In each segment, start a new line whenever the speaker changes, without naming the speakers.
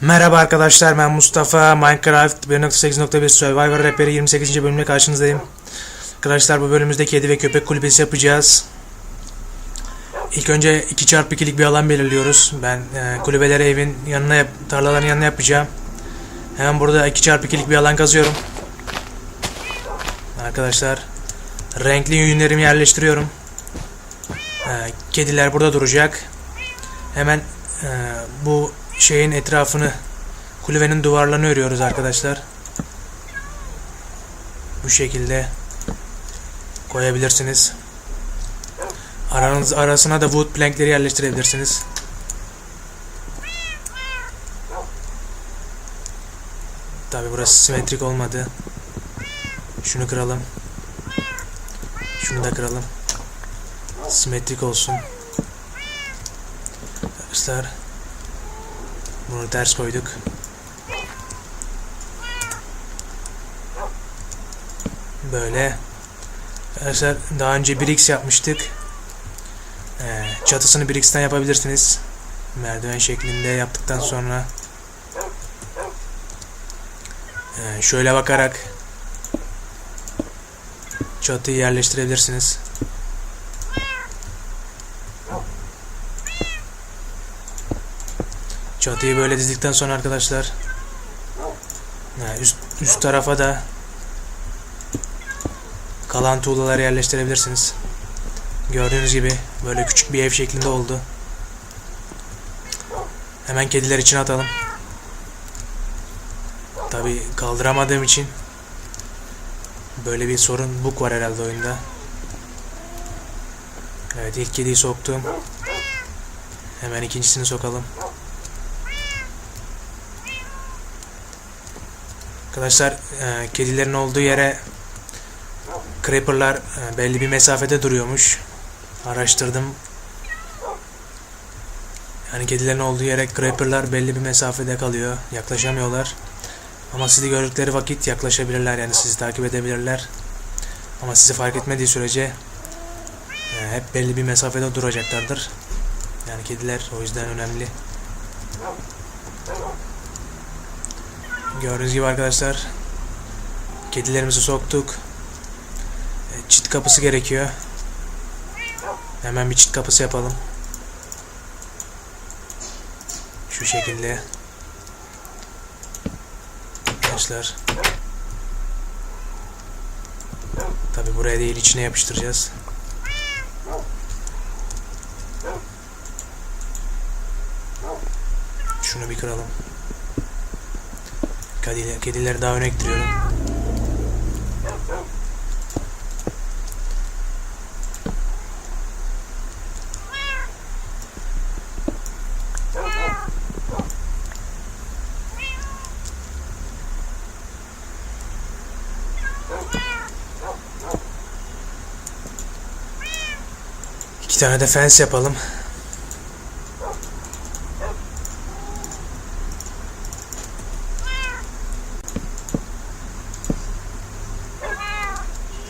Merhaba arkadaşlar ben Mustafa Minecraft 1.8.1 Survivor Rehberi 28. bölümle karşınızdayım. Arkadaşlar bu bölümümüzde kedi ve köpek kulübesi yapacağız. İlk önce 2x2'lik bir alan belirliyoruz. Ben e, kulübeleri evin yanına yap, tarlaların yanına yapacağım. Hemen burada 2x2'lik bir alan kazıyorum. Arkadaşlar renkli yünlerimi yerleştiriyorum. E, kediler burada duracak. Hemen e, bu şeyin etrafını kulübenin duvarlarını örüyoruz arkadaşlar. Bu şekilde koyabilirsiniz. Aranız, arasına da wood plankleri yerleştirebilirsiniz. Tabi burası simetrik olmadı. Şunu kıralım. Şunu da kıralım. Simetrik olsun. Arkadaşlar bunu ters koyduk. Böyle. Arkadaşlar daha önce 1x yapmıştık. Ee, çatısını 1x'ten yapabilirsiniz. Merdiven şeklinde yaptıktan sonra ee, şöyle bakarak çatıyı yerleştirebilirsiniz. Çatıyı böyle dizdikten sonra arkadaşlar üst, üst tarafa da kalan tuğlaları yerleştirebilirsiniz. Gördüğünüz gibi böyle küçük bir ev şeklinde oldu. Hemen kediler için atalım. Tabi kaldıramadığım için böyle bir sorun bug var herhalde oyunda. Evet ilk kediyi soktum. Hemen ikincisini sokalım. Arkadaşlar e, kedilerin olduğu yere creeperlar e, belli bir mesafede duruyormuş. Araştırdım. Yani kedilerin olduğu yere creeperlar belli bir mesafede kalıyor. Yaklaşamıyorlar. Ama sizi gördükleri vakit yaklaşabilirler. Yani sizi takip edebilirler. Ama sizi fark etmediği sürece e, hep belli bir mesafede duracaklardır. Yani kediler o yüzden önemli. Gördüğünüz gibi arkadaşlar kedilerimizi soktuk. E, Çit kapısı gerekiyor. Hemen bir çit kapısı yapalım. Şu şekilde. Arkadaşlar. Tabi buraya değil içine yapıştıracağız. Şunu bir kıralım. Kediler, kedileri daha öne ittiriyorum. İki tane de fence yapalım.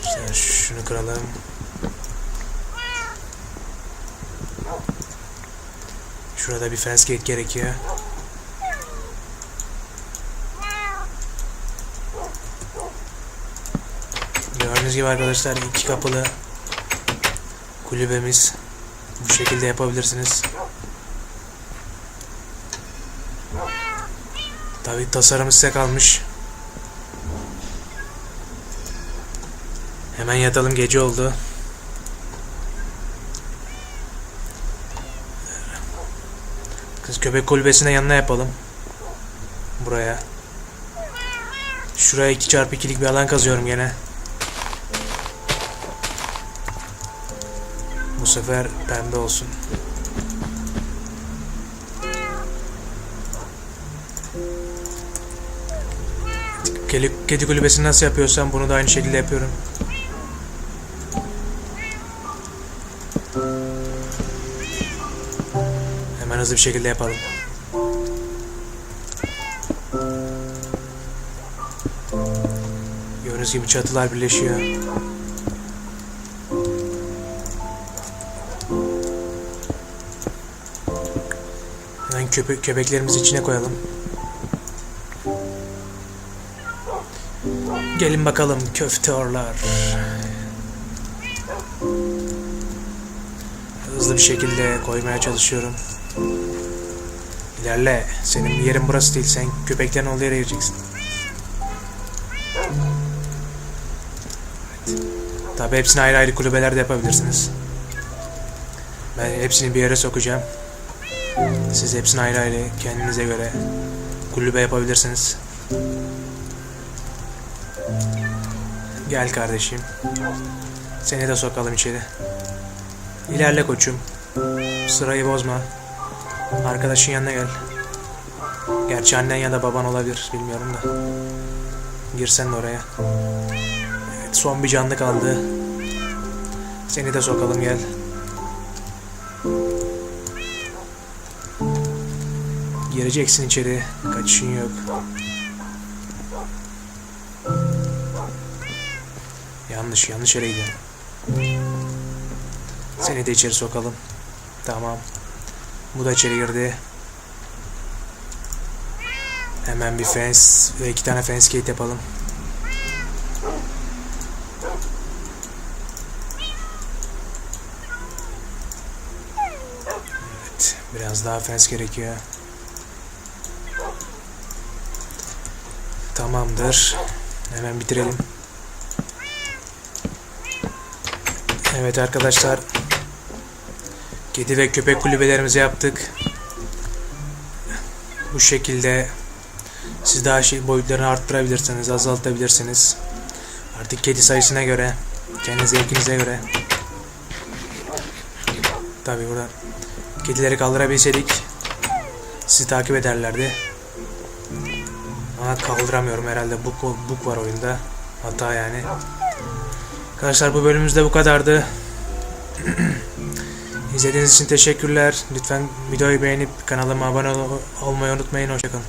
İşte şunu kıralım. Şurada bir fence gate gerekiyor. Gördüğünüz gibi arkadaşlar iki kapılı kulübemiz bu şekilde yapabilirsiniz. Tabi tasarım size kalmış. Hemen yatalım gece oldu. Kız köpek kulübesine yanına yapalım. Buraya. Şuraya 2x2'lik bir alan kazıyorum gene. Bu sefer pembe olsun. Kedi, kulübesini nasıl yapıyorsam bunu da aynı şekilde yapıyorum. Hemen hızlı bir şekilde yapalım. Gördüğünüz gibi çatılar birleşiyor. Hemen köpe köpeklerimizi içine koyalım. Gelin bakalım köfteorlar. Hızlı bir şekilde koymaya çalışıyorum. İlerle. Senin yerin burası değil. Sen köpeklerin olduğu yere gireceksin. Evet. Tabi hepsini ayrı ayrı kulübelerde yapabilirsiniz. Ben hepsini bir yere sokacağım. Siz hepsini ayrı ayrı kendinize göre kulübe yapabilirsiniz. Gel kardeşim. Seni de sokalım içeri. İlerle koçum. Sırayı bozma. Arkadaşın yanına gel. Gerçi annen ya da baban olabilir bilmiyorum da. Girsen oraya. Evet son bir canlı kaldı. Seni de sokalım gel. Gireceksin içeri. Kaçışın yok. Yanlış yanlış yere gidiyorum. Seni de içeri sokalım. Tamam. Bu da içeri girdi. Hemen bir fence ve iki tane fence gate yapalım. Evet, biraz daha fence gerekiyor. Tamamdır. Hemen bitirelim. Evet arkadaşlar. Kedi ve köpek kulübelerimizi yaptık. Bu şekilde siz daha şey boyutlarını arttırabilirsiniz, azaltabilirsiniz. Artık kedi sayısına göre, kendi zevkinize göre. Tabi burada kedileri kaldırabilseydik sizi takip ederlerdi. Ama kaldıramıyorum herhalde. Bug, bug var oyunda. Hata yani. Arkadaşlar bu bölümümüzde bu kadardı. İzlediğiniz için teşekkürler. Lütfen videoyu beğenip kanalıma abone ol- olmayı unutmayın. Hoşçakalın.